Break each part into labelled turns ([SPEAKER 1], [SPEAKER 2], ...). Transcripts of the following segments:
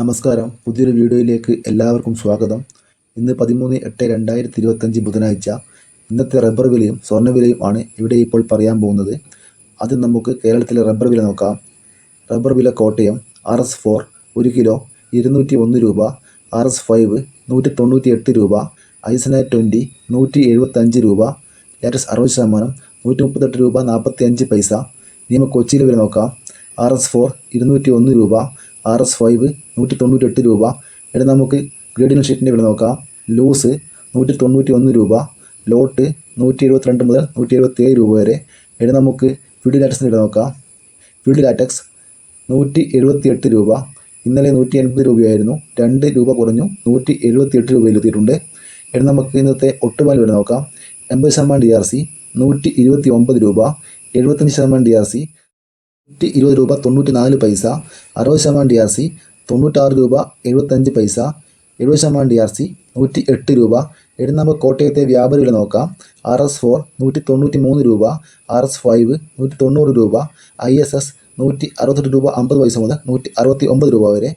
[SPEAKER 1] നമസ്കാരം പുതിയൊരു വീഡിയോയിലേക്ക് എല്ലാവർക്കും സ്വാഗതം ഇന്ന് പതിമൂന്ന് എട്ട് രണ്ടായിരത്തി ഇരുപത്തഞ്ച് ബുധനാഴ്ച ഇന്നത്തെ റബ്ബർ വിലയും സ്വർണ്ണ വിലയും ആണ് ഇവിടെ ഇപ്പോൾ പറയാൻ പോകുന്നത് ആദ്യം നമുക്ക് കേരളത്തിലെ റബ്ബർ വില നോക്കാം റബ്ബർ വില കോട്ടയം ആർ എസ് ഫോർ ഒരു കിലോ ഇരുന്നൂറ്റി ഒന്ന് രൂപ ആർ എസ് ഫൈവ് നൂറ്റി തൊണ്ണൂറ്റി എട്ട് രൂപ ഐസന ട്വൻറ്റി നൂറ്റി എഴുപത്തഞ്ച് രൂപ ലാറ്റസ് അറുപത് ശതമാനം നൂറ്റി മുപ്പത്തെട്ട് രൂപ നാൽപ്പത്തി അഞ്ച് പൈസ നിയമ കൊച്ചിയിലെ വില നോക്കാം ആർ എസ് ഫോർ ഇരുന്നൂറ്റി ഒന്ന് രൂപ ആർ എസ് ഫൈവ് നൂറ്റി തൊണ്ണൂറ്റി എട്ട് രൂപ ഇവിടെ നമുക്ക് ഗ്രീഡിംഗ് ഷീറ്റിൻ്റെ വില നോക്കാം ലൂസ് നൂറ്റി തൊണ്ണൂറ്റി ഒന്ന് രൂപ ലോട്ട് നൂറ്റി എഴുപത്തിരണ്ട് മുതൽ നൂറ്റി ഏഴ് രൂപ വരെ ഇവിടെ നമുക്ക് ഫിഡ് ലാറ്റക്സിൻ്റെ വില നോക്കാം ഫിഡ് ലാറ്റക്സ് നൂറ്റി എഴുപത്തി എട്ട് രൂപ ഇന്നലെ നൂറ്റി എൺപത് രൂപയായിരുന്നു രണ്ട് രൂപ കുറഞ്ഞു നൂറ്റി എഴുപത്തി എട്ട് രൂപയിൽ എത്തിയിട്ടുണ്ട് ഇവിടെ നമുക്ക് ഇന്നത്തെ ഒട്ടുപാൽ വില നോക്കാം എൺപത് ശതമാനം ഡി ആർ സി നൂറ്റി ഇരുപത്തി ഒമ്പത് രൂപ എഴുപത്തഞ്ച് ശതമാനം ഡി ആർ സി നൂറ്റി ഇരുപത് രൂപ തൊണ്ണൂറ്റി നാല് പൈസ അറുപത് ശതമാനം ഡി ആർ സി തൊണ്ണൂറ്റാറ് രൂപ എഴുപത്തഞ്ച് പൈസ എഴുപത് ശതമാനം ഡി ആർ സി നൂറ്റി എട്ട് രൂപ ഇനി കോട്ടയത്തെ വ്യാപാര വില നോക്കാം ആർ എസ് ഫോർ നൂറ്റി തൊണ്ണൂറ്റി മൂന്ന് രൂപ ആർ എസ് ഫൈവ് നൂറ്റി തൊണ്ണൂറ് രൂപ ഐ എസ് എസ് നൂറ്റി അറുപത്തെട്ട് രൂപ അമ്പത് പൈസ മുതൽ നൂറ്റി അറുപത്തി ഒമ്പത് രൂപ വരെ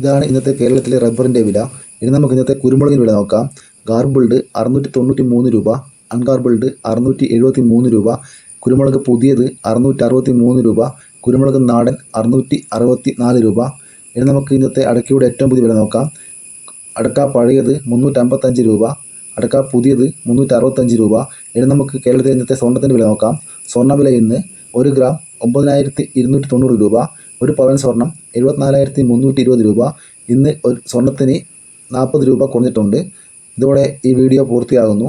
[SPEAKER 1] ഇതാണ് ഇന്നത്തെ കേരളത്തിലെ റബ്ബറിൻ്റെ വില ഇനി നമുക്ക് ഇന്നത്തെ കുരുമുളകിൻ്റെ വില നോക്കാം ഗാർബിൾഡ് അറുന്നൂറ്റി തൊണ്ണൂറ്റി മൂന്ന് രൂപ അൺഗാർബിൾഡ് അറുന്നൂറ്റി എഴുപത്തി മൂന്ന് രൂപ കുരുമുളക് പുതിയത് അറുന്നൂറ്റി അറുപത്തി മൂന്ന് രൂപ കുരുമുളക് നാടൻ അറുന്നൂറ്റി അറുപത്തി നാല് രൂപ ഇനി നമുക്ക് ഇന്നത്തെ അടക്കയുടെ ഏറ്റവും പുതിയ വില നോക്കാം അടക്ക പഴയത് മുന്നൂറ്റമ്പത്തഞ്ച് രൂപ അടക്ക പുതിയത് മുന്നൂറ്റി അറുപത്തഞ്ച് രൂപ ഇനി നമുക്ക് കേരളത്തിൽ ഇന്നത്തെ സ്വർണ്ണത്തിൻ്റെ വില നോക്കാം സ്വർണ്ണ വില ഇന്ന് ഒരു ഗ്രാം ഒമ്പതിനായിരത്തി ഇരുന്നൂറ്റി തൊണ്ണൂറ് രൂപ ഒരു പവൻ സ്വർണം എഴുപത്തിനാലായിരത്തി മുന്നൂറ്റി ഇരുപത് രൂപ ഇന്ന് ഒരു സ്വർണത്തിന് നാൽപ്പത് രൂപ കുറഞ്ഞിട്ടുണ്ട് ഇതോടെ ഈ വീഡിയോ പൂർത്തിയാകുന്നു